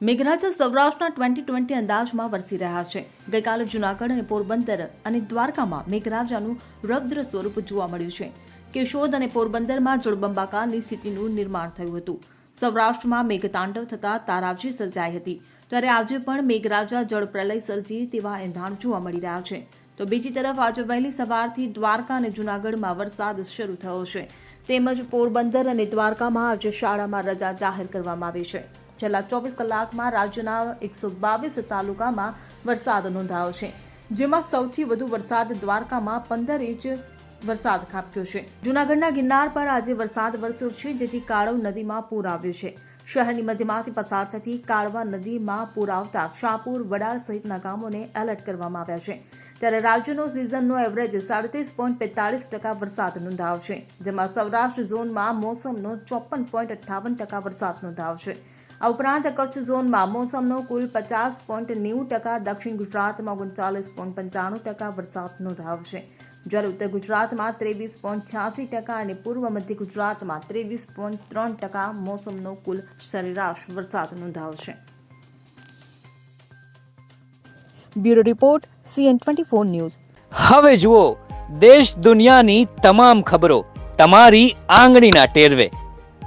મેઘરાજા સૌરાષ્ટ્રના twenty twenty અંદાજમાં વરસી રહ્યા છે. ગઈકાલે જૂનાગઢ અને પોરબંદર અને દ્વારકામાં મેઘરાજાનું રૌદ્ર સ્વરૂપ જોવા મળ્યું છે. કેશોદ અને પોરબંદરમાં જળબંબાકારની સ્થિતિનું નિર્માણ થયું હતું. સૌરાષ્ટ્રમાં મેઘતાંડવ થતા તારાજી સર્જાઈ હતી. ત્યારે આજે પણ મેઘરાજા જળપ્રલય સર્જી તેવા એંધાણ જોવા મળી રહ્યા છે. તો બીજી તરફ આજે વહેલી સવારથી દ્વારકા અને જૂનાગઢમાં વરસાદ શરૂ થયો છે. તેમજ પોરબંદર અને દ્વારકામાં આજે શાળામાં રજા જાહેર કરવામાં આવી છે. છેલ્લા ચોવીસ કલાકમાં રાજ્યના એકસો બાવીસ તાલુકામાં વરસાદ નોંધાયો છે, જેમાં સૌથી વધુ વરસાદ દ્વારકામાં પંદર ઇંચ વરસાદ ખાબક્યો છે. જૂનાગઢના ગિરનાર પર આજે વરસાદ વરસ્યો છે, જેથી કાળવ નદીમાં પૂર આવ્યું છે. શહેરની મધ્યમાંથી પસાર થતી કાળવા નદીમાં પૂર આવતા શાહપુર, વડાર સહિતના ગામોને એલર્ટ કરવામાં આવ્યા છે. ત્યારે રાજ્યનો સિઝનનો એવરેજ સાડત્રીસ પોઈન્ટ બેતાળીસ ટકા વરસાદ નોંધાયો છે, જેમાં સૌરાષ્ટ્ર ઝોનમાં મોસમનો ચોપન પોઈન્ટ અઠ્ઠાવન ટકા વરસાદ નોંધાયો છે. આ ઉપરાંત કચ્છ ઝોનમાં મોસમનો કુલ પચાસ પોઈન્ટ નેવું ટકા, દક્ષિણ ગુજરાતમાં ઓગણચાલીસ પોઈન્ટ પંચાણું ટકા વરસાદ નોંધાવશે જ્યારે ઉત્તર ગુજરાતમાં ત્રેવીસ પોઈન્ટ છ્યાસી ટકા અને પૂર્વ મધ્ય ગુજરાતમાં ત્રેવીસ પોઈન્ટ ત્રણ ટકા મોસમનો કુલ સરેરાશ વરસાદ નોંધાવશે bureau report, CN twenty four news. હવે જુઓ, દેશ દુનિયાની તમામ ખબરો તમારી આંગળીના ટેરવે.